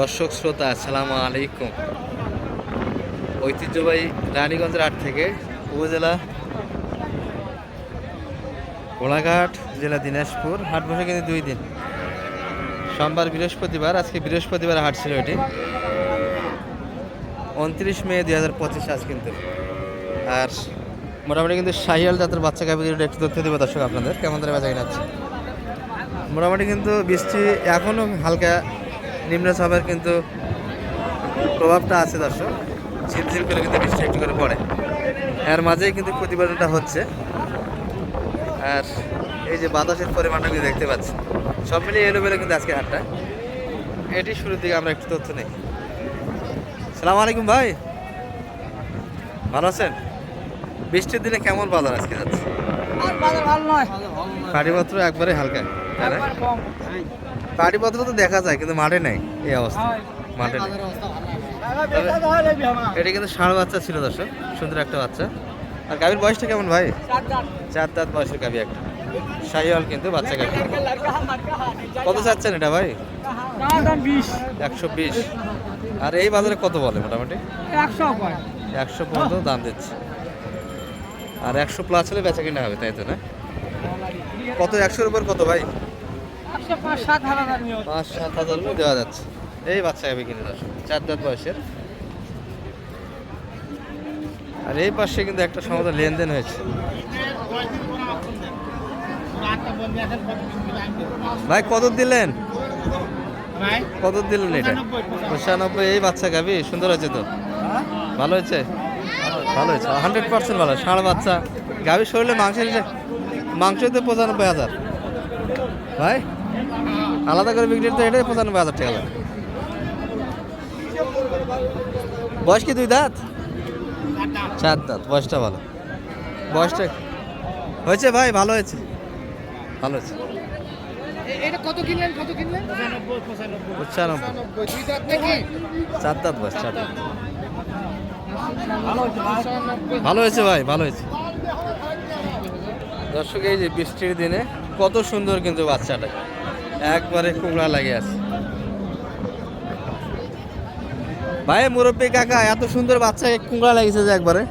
দর্শক শ্রোতা, আসসালামু আলাইকুম। ঐতিহ্যবাহী রানীগঞ্জের হাট থেকে উপজেলা কোলাঘাট জেলা দিনাজপুর, হাট বসে কিন্তু দুই দিন। সোমবার বৃহস্পতিবার, আজকে বৃহস্পতিবার হাট ছিল এটি। উনত্রিশ মে দুই হাজার পঁচিশ আজ কিন্তু। আর মোটামুটি কিন্তু শাহিয়াল জাতের বাচ্চা গাভীদের একটু তথ্য দেবো দর্শক আপনাদের, কেমন ধরে বেচা কিনা হচ্ছে মোটামুটি কিন্তু বৃষ্টি এখনও হালকা নিম্নচাপের কিন্তু প্রভাবটা আছে দর্শক। ঝিমঝিম করে কিন্তু বৃষ্টি একটু করে পড়ে। এর মাঝেই কিন্তু প্রতিবেদনটা হচ্ছে। আর এই যে বাতাসের পরিমাণটা কিন্তু দেখতে পাচ্ছি। সব মিলিয়ে এলোমেলো কিন্তু আজকে হাটটা। এটি শুরুর দিকে আমরা একটু তথ্য নেই। সালাম আলাইকুম ভাই। ভালো আছেন? বৃষ্টির দিনে কেমন বাজার আজকে যাচ্ছে? পাটিপত্র একবারে হালকা তাই না? কম পাটিপত্র তো দেখা যায় কিন্তু মাঠে নেই এই অবস্থা। মাঠে নেই। এটা কিন্তু ষাঁড় বাচ্চা ছিল দর্শক সুন্দর একটা বাচ্চা। আর গাভীর বয়সটা কেমন ভাই? চার দাঁত। বয়সের গাভী একটা। শাহিওয়াল কিন্তু বাচ্চা গাভী। কত চাচ্ছেন এটা ভাই? বিশ। একশো বিশ। আর এই বাজারে কত বলে মোটামুটি? একশো একশো পর্যন্ত দাম দিচ্ছে। আর একশো প্লাস হলে বেচা কিনা হবে তাই তো না? কত একশোর উপর কত ভাই? পাঁচ সাত হাজার দেওয়া যাচ্ছে। এই বাচ্চা গাভী কিনে দর্শক চার দাঁত বয়সের। আর এই পাশে কিন্তু একটা সময় লেনদেন হয়েছে। ভাই কত দিলেন? কত দিলেন এটা? পঁচানব্বই। এই বাচ্চা গাবি সুন্দর হয়েছে তো? ভালো হয়েছে? ভালো হয়েছে। হান্ড্রেড পার্সেন্ট ভালো। ষাঁড় বাচ্চা। গাবি শরীরে মাংসের মাংস তো পঁচানব্বই হাজার। ভাই আলাদা করে বিক্রি তো এটাই পঁচানব্বই হাজার টাকা লাগে। বয়স কি দুই দাঁত? চার দাঁত বয়সটা ভালো। বয়সটা হয়েছে ভাই ভালো হয়েছে। ভালো হয়েছে। এটা কত কিনলেন কত কিনলেন? পঁচানব্বই। দুই দাঁত নাকি চার দাঁত। বয়স চার ভালো হয়েছে ভাই ভালো হয়েছে। দর্শক এই যে বৃষ্টির দিনে কত সুন্দর কিন্তু বাচ্চাটা। একবারে কুমড়া লাগে আছে। ভাই, মুরব্বী কাকা, এত সুন্দর বাচ্চাকে কুমড়া লাগিয়েছে যে একবারে।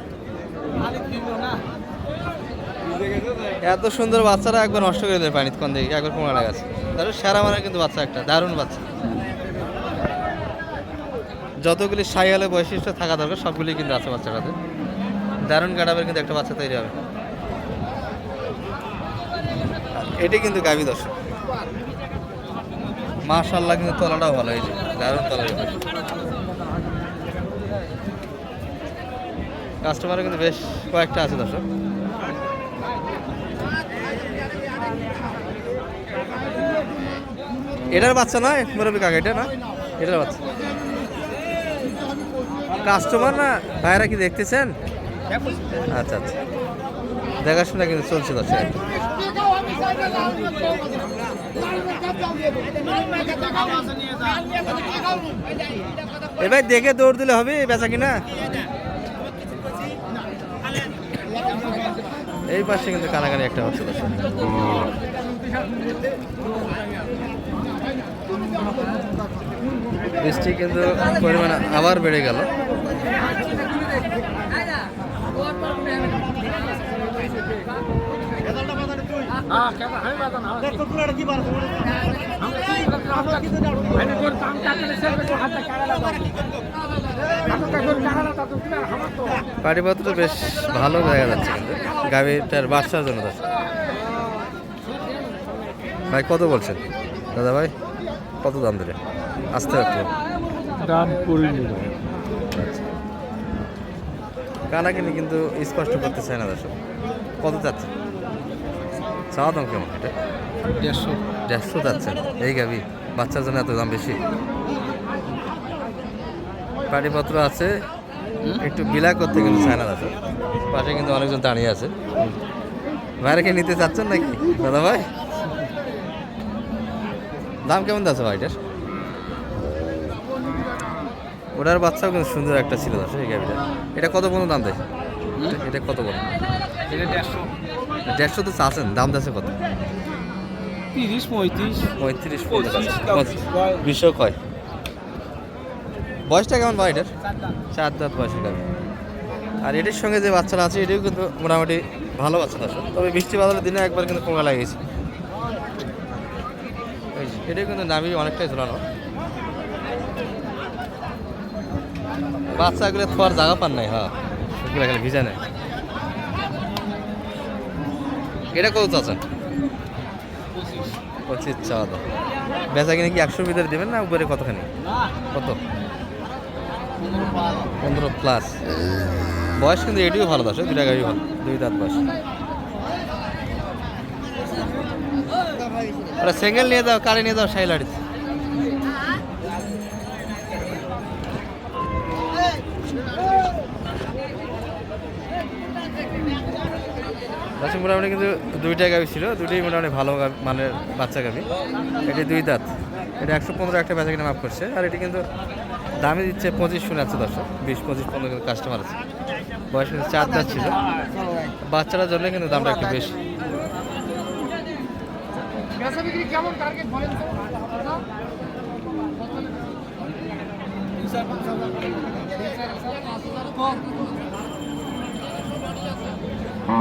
এত সুন্দর বাচ্চারা একবার নষ্ট করে দেয় পানিতে কোন দিকে, একবার কুমড়া লাগাচ্ছে। তারপর সেরা মানে কিন্তু বাচ্চা একটা, দারুণ বাচ্চা। যতগুলি সাইয়ালে বৈশিষ্ট্য থাকা দরকার, সবগুলি কিন্তু আছে বাচ্চাটাতে। দারুণ কাটাবের কিন্তু একটা বাচ্চা তৈরি হবে। এটি কিন্তু গাভী দর্শক। মাশাল্লাহ কিন্তু তলাটাও ভালো হয়েছে, দারুণ তলা কাস্টমারও কিন্তু বেশ কয়েকটা আছে দর্শক। এটার বাচ্চা নয় মুরব্বী কাকা, এটা না? এটার বাচ্চা। কাস্টমার না? ভাইরা কি দেখতেছেন? আচ্ছা আচ্ছা। দেখাশোনা কিন্তু চলছে দর্শক। এবার দেখে দৌড় দিলে হবে বেচা কিনা? এই পাশে কিন্তু কানাকানি একটা হচ্ছে বৃষ্টি কিন্তু পরিমাণ আবার বেড়ে গেল। পাটিপত্র বেশ ভালো দেখা যাচ্ছে। গাড়িটার বাচ্চার জন্য যাচ্ছে ভাই কত বলছেন? দাদা ভাই কত দাম দিলে আসতে একটু দাম করিনি কানাকিনি কিন্তু স্পষ্ট করতে চায় না দর্শক। কত যাচ্ছে চাওয়া দাম কেমন এটা? দেড়শো। দেড়শো যাচ্ছেন এই গাবি বাচ্চার জন্য এত দাম বেশি? পাটিপত্র আছে। একটু বিলা করতে কিন্তু না দর্শক পাশে কিন্তু অনেকজন দাঁড়িয়ে আছে। বাইরে কি নিতে চাচ্ছেন নাকি দাদা ভাই? দাম কেমন যাচ্ছে ভাইটার? ওটার বাচ্চাও কিন্তু সুন্দর একটা ছিল দর্শক এই গাবিটা। এটা কত পর্যন্ত দাম দেয়? এটা- কত বড় এটা দেড়শো। দেড়শো তো চাচ্ছেন দাম যাচ্ছে কত? তিরিশ পঁয়ত্রিশ। পঁয়ত্রিশ পঁচিশ, চব্বিশ, কয়। বয়সটা কেমন ভাই এটার? চার দাঁত। বয়সের আর এটির সঙ্গে যে বাচ্চারা আছে এটিও কিন্তু মোটামুটি ভালো বাচ্চা দর্শক। তবে বৃষ্টি বাদলের দিনে একবার কিন্তু পোকা লাগিয়েছে। এটাও কিন্তু নামি অনেকটাই ঝোলানো। বাচ্চাগুলো থোয়ার জায়গা পান নাই হ্যাঁ। ভিজা নেই এটা কত চাচা পঁচিশ চাওয়া দাম বেচা কিনে কি একশো ভিতরে দেবেন না উপরে কতখানি? কত? পনেরো প্লাস বয়স কিন্তু এটিও ভালো দশ দুটা গাড়ি ভালো, দুই দাঁত বয়স। আরে সিঙ্গেল নিয়ে দাও কারে নিয়ে যাও সাইলাড়িতে আচ্ছা মোটামুটি কিন্তু দুইটা গাভি ছিল দুইটাই মোটামুটি ভালো মানের বাচ্চা গাভি। এটি দুই দাঁত। এটা একশো পনেরো একটা বেচা কিনে মাফ করছে। আর এটি কিন্তু দামে দিচ্ছে পঁচিশ শুনে আছে দর্শক। বিশ পঁচিশ পনেরো কিন্তু কাস্টমার আছে। বয়স কিন্তু চার দাঁত ছিল। বাচ্চাটার জন্য কিন্তু দামটা একটু বেশি। কেমন টার্গেট বলেন তো?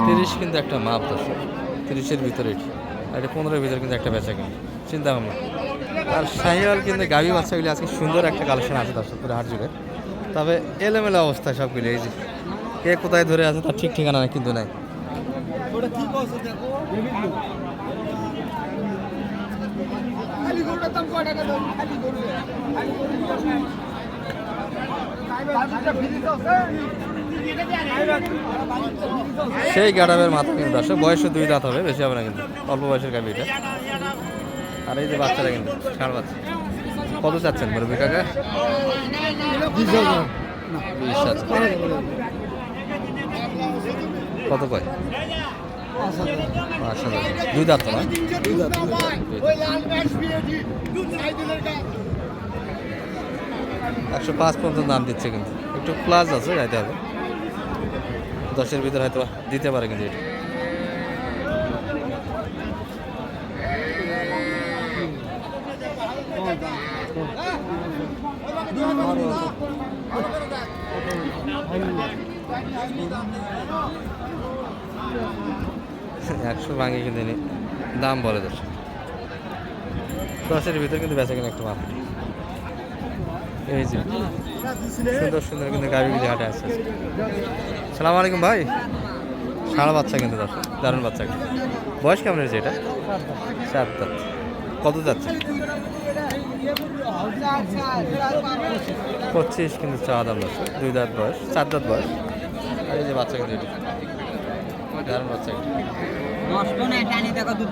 তিরিশ কিন্তু একটা মাপ দর্শক। তিরিশের ভিতরে এটি। আর এটা পনেরোর ভিতরে কিন্তু একটা বেচা কিনে। চিন্তা ভাবনা। আর শাহিওয়াল কিন্তু গাভী বাচ্চাগুলি আজকে সুন্দর একটা কালেকশন আছে দর্শক পুরো হাট জুড়ে। তবে এলোমেলো অবস্থা সবগুলি এই যে কে কোথায় ধরে আছে তার ঠিক ঠিকানা নাই কিন্তু নাই। টাকা সেই গাড়াবের মাথা কিন্তু দর্শক বয়সও দুই দাঁত হবে, বেশি হবে না কিন্তু। অল্প বয়সের গাভী এটা। আর এই যে বাচ্চারা কিন্তু ষাঁড় বাচ্চা। কত চাচ্ছেন মুরব্বী কাকা? কত কয়? দুই দাঁত না? একশো পাঁচ পর্যন্ত দাম দিচ্ছে কিন্তু। একটু প্লাস আছে যাইতে হবে। দশের ভিতরে হয়তো দিতে পারে কিন্তু এটা। একশো ভাঙে কিন্তু দাম বলে দশ দশের ভিতরে কিন্তু বেচা কিনা একটু মাপ। এই যে, সুন্দর সুন্দর কিন্তু গাড়িগুলি হাটে আসছে সালাম আলাইকুম ভাই। সারা বাচ্চা কিন্তু দারুণ বাচ্চা। বয়স কেমন হয়েছে এটা? চার দাঁত। কত যাচ্ছে? পঁচিশ কিন্তু চা দাম দর্শক, দুই দাঁত বয়স, চার দাঁত বয়স। আর এই যে বাচ্চা কিন্তু এটা, দারুণ বাচ্চা দুধ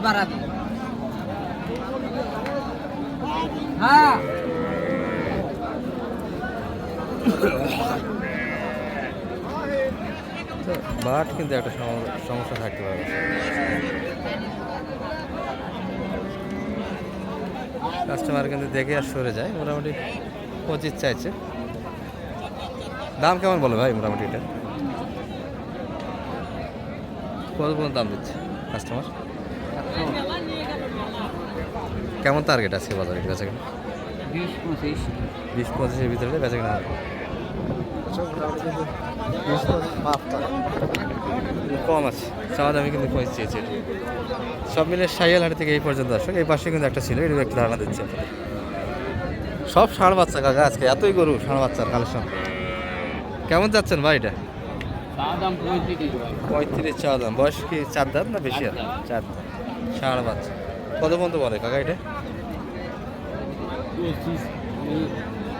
হ্যাঁ। বাট কিন্তু একটা সম- সমস্যা থাকতে পারে। কাস্টমার কিন্তু দেখে আর সরে যায়, মোটামুটি পঁচিশ চাইছে। দাম কেমন বলে ভাই মোটামুটি এটা? কত পর্যন্ত দাম দিচ্ছে কাস্টমার কেমন টার্গেট আজকে বাজারে বেচা কিনা? বিশ পঁচিশের ভিতরে বেচা কিনা হবে। কম আছে। চাওয়া দামি কিন্তু পঁচিশ চেয়েছে। সব মিলে সাইয়াল হাট থেকে এই পর্যন্ত আসুক। এই পাশে কিন্তু একটা ছিল এটা একটু ধারণা দিচ্ছে। সব ষাঁড় বাচ্চা কাকা আজকে এতই গরু ষাঁড় বাচ্চার কালেকশন। কেমন যাচ্ছেন ভাই এটা? পঁয়ত্রিশ চাওয়া দাম। বয়স কি চার দাম না বেশি? আর চার দাঁত। ষাঁড় বাচ্চা। কত পর্যন্ত বলে কাকা এটা?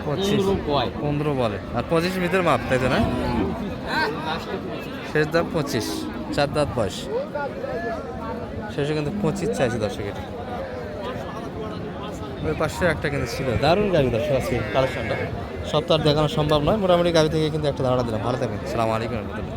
পঁচিশ পনেরো বলে। আর পঁচিশের ভিতরে মাপ তাই তো না? শেষ দাম পঁচিশ চার দাঁত বয়স। শেষে কিন্তু পঁচিশ চাইছে দর্শক এটা ওই পাশে একটা কিন্তু ছিল। দারুণ গাড়ি দর্শক আজকে কালেকশনটা। আর দেখানো সম্ভব নয়। মোটামুটি গাড়ি থেকে কিন্তু একটা ধারণা দিলাম। ভালো থাকবেন। সালাম আলাইকুম রহমতুল্লাহ।